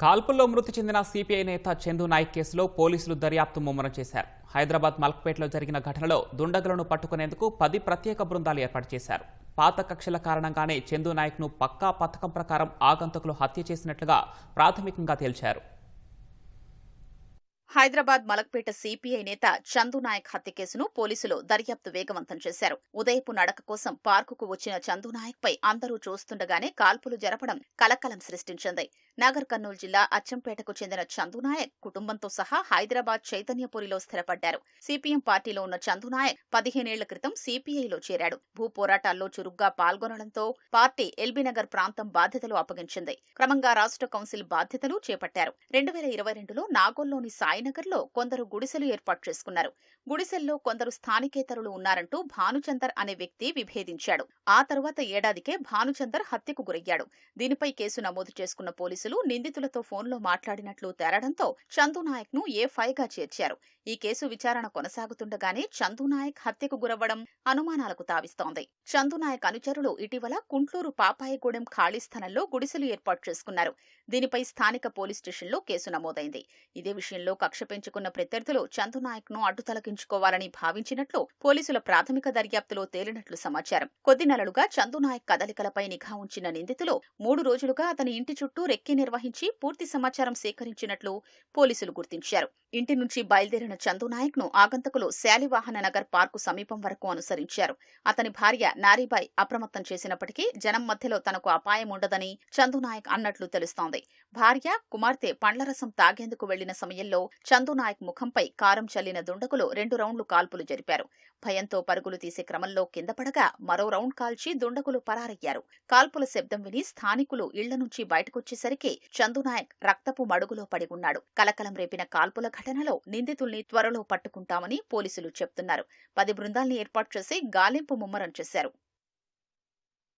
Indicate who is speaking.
Speaker 1: కాల్పుల్లో మృతి చెందిన సిపిఐ నేత చందు నాయక్ కేసులో పోలీసులు దర్యాప్తు ముమ్మరం చేశారు. హైదరాబాద్ మల్క్పేటలో జరిగిన ఘటనలో దుండగులను పట్టుకునేందుకు పది ప్రత్యేక బృందాలు ఏర్పాటు చేశారు. పాత కక్షల కారణంగానే చందు నాయక్ను పక్కా పథకం ప్రకారం ఆగంతకులు హత్య చేసినట్లుగా ప్రాథమికంగా తేల్చారు.
Speaker 2: హైదరాబాద్ మలక్పేట సిపిఐ నేత చందు నాయక్ హత్య కేసును పోలీసులు దర్యాప్తు వేగవంతం చేశారు. ఉదయపు నడక కోసం పార్కుకు వచ్చిన చందు నాయక్ పై అందరూ చూస్తుండగానే కాల్పులు జరపడం కలకలం సృష్టించింది. నగర్ కర్నూలు జిల్లా అచ్చంపేటకు చెందిన చందు నాయక్ కుటుంబంతో సహా హైదరాబాద్ చైతన్యపురిలో స్థిరపడ్డారు. సిపిఎం పార్టీలో ఉన్న చందు నాయక్ పదిహేనేళ్ళ క్రితం సిపిఐలో చేరాడు. భూ పోరాటాల్లో చురుగ్గా పాల్గొనడంతో పార్టీ ఎల్బీనగర్ ప్రాంతం బాధ్యతలు అప్పగించింది. క్రమంగా రాష్ట్ర కౌన్సిల్ బాధ్యతలు చేపట్టారు. రెండు వేల ఇరవై రెండులో నాగోల్లోని సాయినగర్లో కొందరు గుడిసెలు ఏర్పాటు చేసుకున్నారు. గుడిసెల్లో కొందరు స్థానికేతరులు ఉన్నారంటూ భానుచందర్ అనే వ్యక్తి విభేదించాడు. ఆ తరువాత ఏడాదికే భానుచందర్ హత్యకు గురయ్యాడు. దీనిపై కేసు నమోదు చేసుకున్న పోలీసులు నిందితులతో ఫోన్లో మాట్లాడినట్లు తేలడంతో చందు నాయక్ను ఏ ఫైగా చేర్చారు. ఈ కేసు విచారణ కొనసాగుతుండగానే చందునాయక్ హత్యకు గురవ్వడం అనుమానాలకు తావిస్తోంది. చందునాయక్ అనుచరులు ఇటీవల కుంట్లూరు పాపాయగూడెం ఖాళీ స్థలంలో గుడిసెలు ఏర్పాటు చేసుకున్నారు. దీనిపై స్థానిక పోలీస్ స్టేషన్లో కేసు నమోదైంది. ఇదే విషయంలో కక్ష పెంచుకున్న ప్రత్యర్థులు చందు నాయక్ను అడ్డు భావించినట్లు పోలీసుల ప్రాథమిక దర్యాప్తులో తేలినట్లు సమాచారం. కొద్ది నెలలుగా చందునాయక్ కదలికలపై నిఘా ఉంచిన నిందితులు మూడు రోజులుగా అతని ఇంటి చుట్టూ రెక్కి నిర్వహించి పూర్తి సమాచారం సేకరించినట్లు పోలీసులు గుర్తించారు. ఇంటి నుంచి బయలుదేరిన చందు నాయక్ను ఆగంతకులు శాలివాహన నగర్ పార్కు సమీపం వరకు అనుసరించారు. అతని భార్య నారీబాయ్ అప్రమత్తం చేసినప్పటికీ జనం మధ్యలో తనకు అపాయం ఉండదని చందు నాయక్ అన్నట్లు తెలుస్తోంది. భార్య కుమార్తె పండ్ల రసం తాగేందుకు వెళ్ళిన సమయంలో చందునాయక్ ముఖంపై కారం చల్లిన దుండగులు రెండు రౌండ్లు కాల్పులు జరిపారు. భయంతో పరుగులు తీసే క్రమంలో కింద పడగా మరో రౌండ్ కాల్చి దుండగులు పరారయ్యారు. కాల్పుల శబ్దం విని స్థానికులు ఇళ్ళ నుంచి బయటకొచ్చేసరికి చందునాయక్ రక్తపు మడుగులో పడి ఉన్నాడు. కలకలం రేపిన కాల్పుల ఘటనలో నిందితుల్ని త్వరలో పట్టుకుంటామని పోలీసులు చెప్తున్నారు. పది బృందాల్ని ఏర్పాటు చేసి గాలింపు ముమ్మరం చేశారు.